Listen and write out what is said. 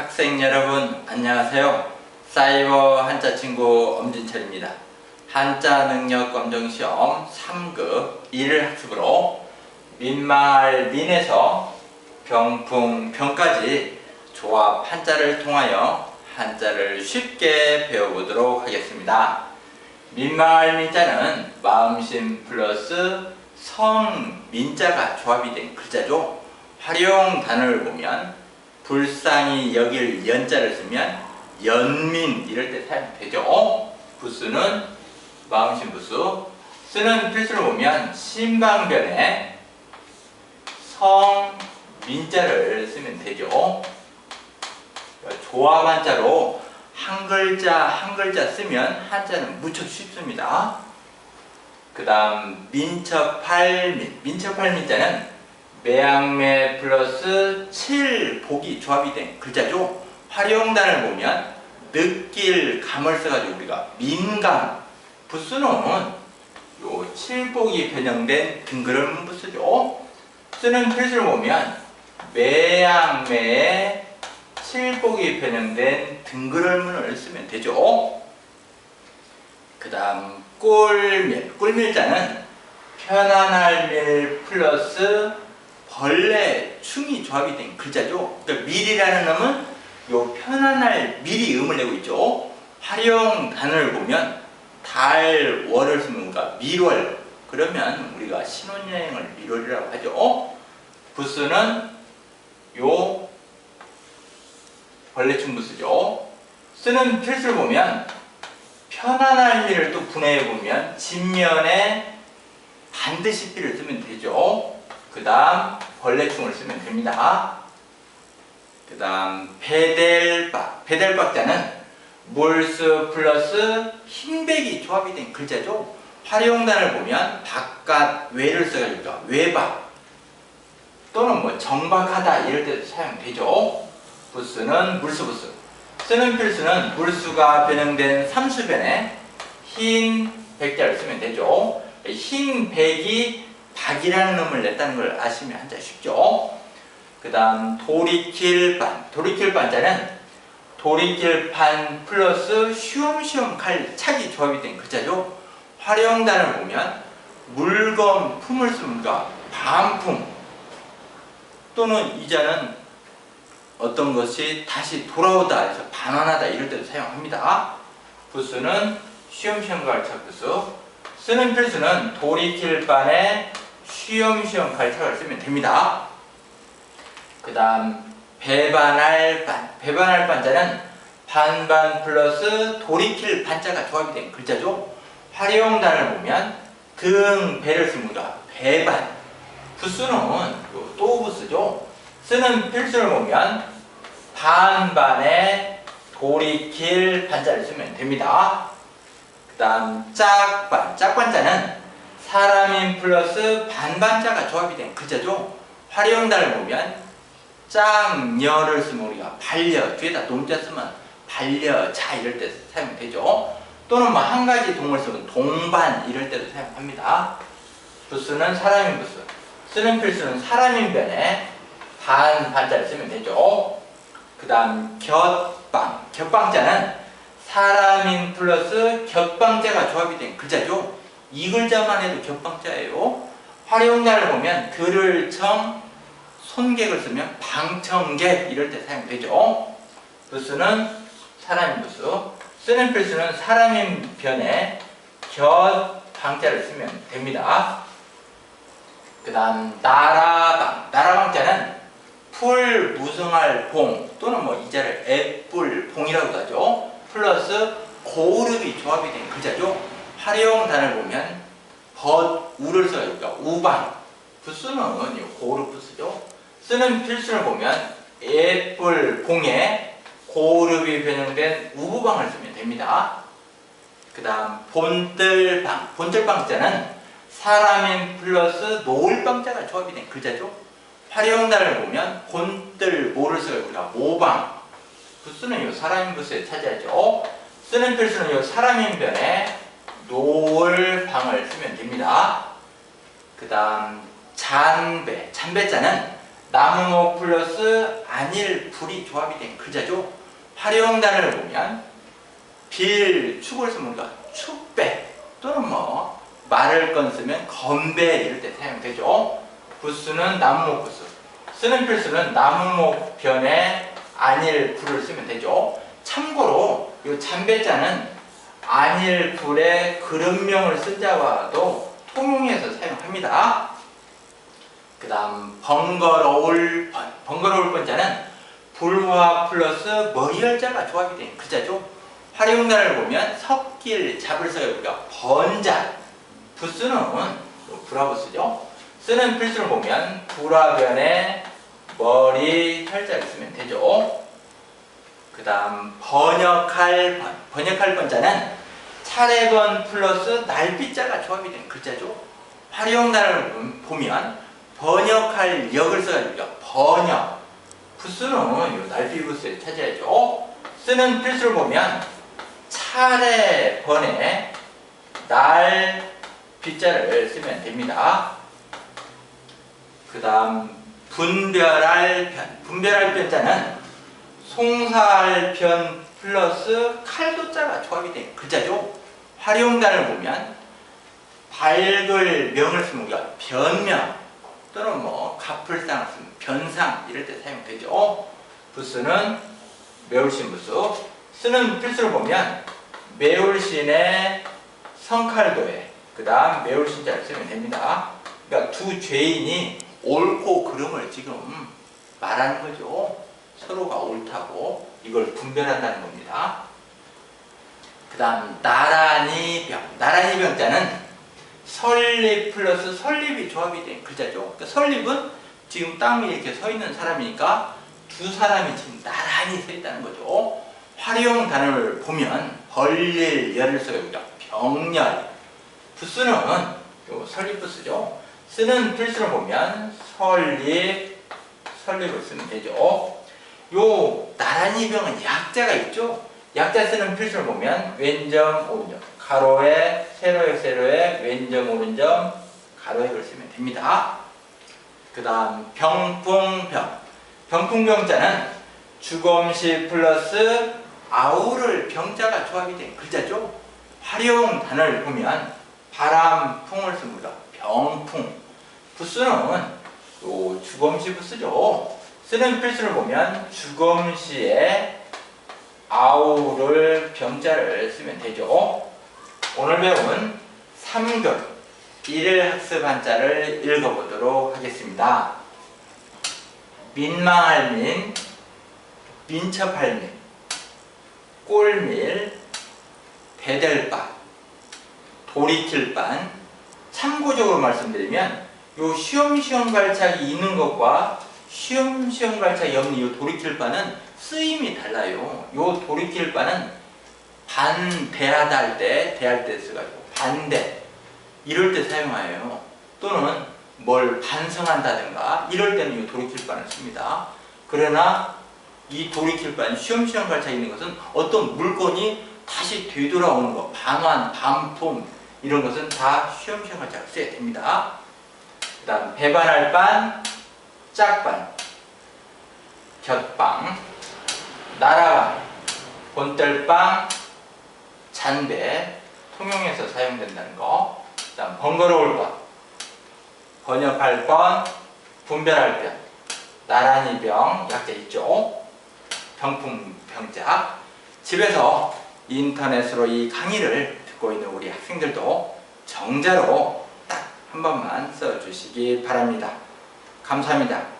학생 여러분 안녕하세요. 사이버 한자 친구 엄진철입니다. 한자 능력 검정 시험 3급 1일 학습으로 민말 민에서 병풍 병까지 조합 한자를 통하여 한자를 쉽게 배워보도록 하겠습니다. 민말 민자는 마음심 플러스 성 민자가 조합이 된 글자죠. 활용 단어를 보면 불쌍히 여길 연자를 쓰면 연민 이럴 때 사용 되죠. 부수는 마음심 부수 쓰는 필수를 보면 신방변에 성 민자를 쓰면 되죠. 조합 한자로 한 글자 한 글자 쓰면 한자는 무척 쉽습니다. 그 다음 민첩팔민 민첩팔민자는 매양매 플러스 칠복이 조합이 된 글자죠. 활용단을 보면 느낄 감을 써가지고 우리가 민감 부수는 요 칠복이 변형된 등그름 부수죠. 쓰는 필수를 보면 매양매에 칠복이 변형된 등그름을 쓰면 되죠. 그 다음 꿀밀 꿀밀자는 편안할 밀 플러스 벌레 충이 조합이 된 글자죠. 그러니까 밀이라는 놈은 요 편안할 밀이 음을 내고 있죠. 활용 단어를 보면 달, 월을 쓰면 우리가 밀월 그러면 우리가 신혼여행을 밀월이라고 하죠. 부스는 요 벌레충 부스죠. 쓰는 필수를 보면 편안할 밀을 또 분해해 보면 진면에 반드시 삐를 쓰면 되죠. 그 다음 벌레충을 쓰면 됩니다. 그 다음 베델박 베델박자는 몰스 플러스 흰백이 조합이 된 글자죠. 활용단을 보면 바깥 외를 써가지고 외박 또는 뭐 정박하다 이럴 때도 사용되죠. 부스는 물수부스 쓰는 필수는 물수가 변형된 삼수변에 흰 백자를 쓰면 되죠. 흰 백이 박이라는 놈을 냈다는 걸 아시면 한자 쉽죠. 그 다음 돌이킬 반 돌이킬 반자는 돌이킬판 플러스 쉬엄쉬엄 칼 차기 조합이 된 글자죠. 활용단을 보면 물건 품을 씁니까 반품 또는 이자는 어떤 것이 다시 돌아오다 해서 반환하다 이럴 때도 사용합니다. 부수는 쉬엄쉬엄 갈착 부수 쓰는 필수는 돌이킬 반에 쉬엄쉬엄 갈착을 쓰면 됩니다. 그 다음 배반할 반 배반할 반자는 반반 플러스 돌이킬 반자가 조합이 된 글자죠. 활용단을 보면 등 배를 씁니다. 배반 부수는 또 부수죠. 쓰는 필수를 보면 반반에 돌이킬 반자를 쓰면 됩니다. 그 다음 짝반 짝반자는 사람인 플러스 반반자가 조합이 된 글자죠. 활용단을 보면 짱녀를 쓰면 우리가 반려 뒤에다 동자 쓰면 반려자 이럴 때 사용되죠. 또는 뭐 한 가지 동을 쓰면 동반 이럴 때도 사용합니다. 부수는 사람인 부수 쓰는 필수는 사람인 변에 반 반자를 쓰면 되죠. 그 다음 곁방 곁방자는 사람인 플러스 곁방자가 조합이 된 글자죠. 이 글자만 해도 곁방자예요. 활용자를 보면 글을 청 손객을 쓰면 방청객 이럴 때 사용되죠. 부수는 사람인 부수 쓰는 필수는 사람인 변에 곁 방자를 쓰면 됩니다. 그 다음 나라방 나라방자는 풀 무성할 봉 또는 뭐 이자를 애뿔 봉이라고도 하죠. 플러스 고르비 조합이 된 글자죠. 활용단을 보면 벗 우를 써니까 우방 부수는 고르 부수죠. 쓰는 필수를 보면 애뿔 봉에 고르비 변형된 우부방을 쓰면 됩니다. 그 다음 본뜰방 본뜰방자는 사람인 플러스 노을방자가 조합이 된 글자죠. 활용단을 보면 곤뜰 모를 쓰고 있구나 모방 부수는 요 사람인 부수에 차지하죠. 쓰는 필수는 요 사람인 변에 노을방을 쓰면 됩니다. 그 다음 잔배 잔배자는 나무목 플러스 안일 불이 조합이 된 글자죠. 활용단을 보면 빌 축을 쓰면 축배 또는 뭐 말을 건 쓰면 건배 이럴 때 사용되죠. 부수는 나무목 부수. 쓰는 필수는 나무목 변에 안일 불을 쓰면 되죠. 참고로 이 잠배자는 안일 불의 그릇명을 쓴 자와도 통용해서 사용합니다. 그 다음 번거로울 번 번거로울 번자는 불화 플러스 머리열자가 조합이 된 글자죠. 활용단을 보면 섞일 잡을 우리가 번자 부수는 불화부수죠. 쓰는 필수를 보면 불화변에 머리 혈자를 쓰면 되죠. 그 다음 번역할 번 번역할 번자는 차례번 플러스 날비자가 조합이 된 글자죠. 활용단을 보면 번역할 역을 써가지고 번역 부수는 요 날비 부수에 찾아야죠. 쓰는 필수를 보면 차례 번에 날 비자를 쓰면 됩니다. 그 다음 분별할 편 분별할 편자는 송사할 편 플러스 칼도자가 조합이 된 글자죠. 활용단을 보면 밝을 명을 쓰면 우리가 변명 또는 뭐 갑풀상을 쓰면 변상 이럴 때 사용되죠. 부수는 매울신 부수 쓰는 필수를 보면 매울신의 성칼도에 그 다음 매울신자를 쓰면 됩니다. 그러니까 두 죄인이 옳고 그름을 지금 말하는 거죠. 서로가 옳다고 이걸 분별한다는 겁니다. 그 다음 나란히 병 나란히 병자는 설립 플러스 설립이 조합이 된 글자죠. 그러니까 설립은 지금 땅 위에 이렇게 서 있는 사람이니까 두 사람이 지금 나란히 서 있다는 거죠. 활용 단어를 보면 벌릴 열을 써요. 병렬 부수는 요 설립 부수죠. 쓰는 필수를 보면 설립 설립을 쓰면 되죠. 요 나란히 병은 약자가 있죠. 약자 쓰는 필수를 보면 왼점 오른점 가로에 세로에 세로에 왼점 오른점 가로액을 쓰면 됩니다. 그 다음 병풍병 병풍병자는 주검시 플러스 아우를 병자가 조합이 된 글자죠. 활용 단어를 보면 바람 풍을 씁니다. 병풍 부수는 요 주검시 부수죠. 쓰는 필수를 보면 주검 시에 아우를 병자를 쓰면 되죠. 오늘 배운 3급 1일 학습 한자를 읽어보도록 하겠습니다. 민망할 민, 민첩할 민, 꼴밀, 대델바, 돌이킬반 참고적으로 말씀드리면 요 시험시험 발착이 있는 것과 시험시험 발착이 없는 이 돌이킬반은 쓰임이 달라요. 요 돌이킬반은 반대하다 할 때, 대할 때 써가지고 반대 이럴 때 사용해요. 또는 뭘 반성한다든가 이럴 때는 이 돌이킬반을 씁니다. 그러나 이 돌이킬반 시험시험 발차 있는 것은 어떤 물건이 다시 되돌아오는 것, 방환, 반품 이런 것은 다 시험시험 발차 써야 됩니다. 그 다음 배반할 반, 짝반, 곁방, 나라방, 본떨방, 잔배, 통용해서 사용된다는 거. 그 다음 번거로울 번, 번역할 번, 분별할 번, 나란히 병, 약자 있죠. 병풍 병자. 집에서 인터넷으로 이 강의를 듣고 있는 우리 학생들도 정자로 딱 한 번만 써주시기 바랍니다. 감사합니다.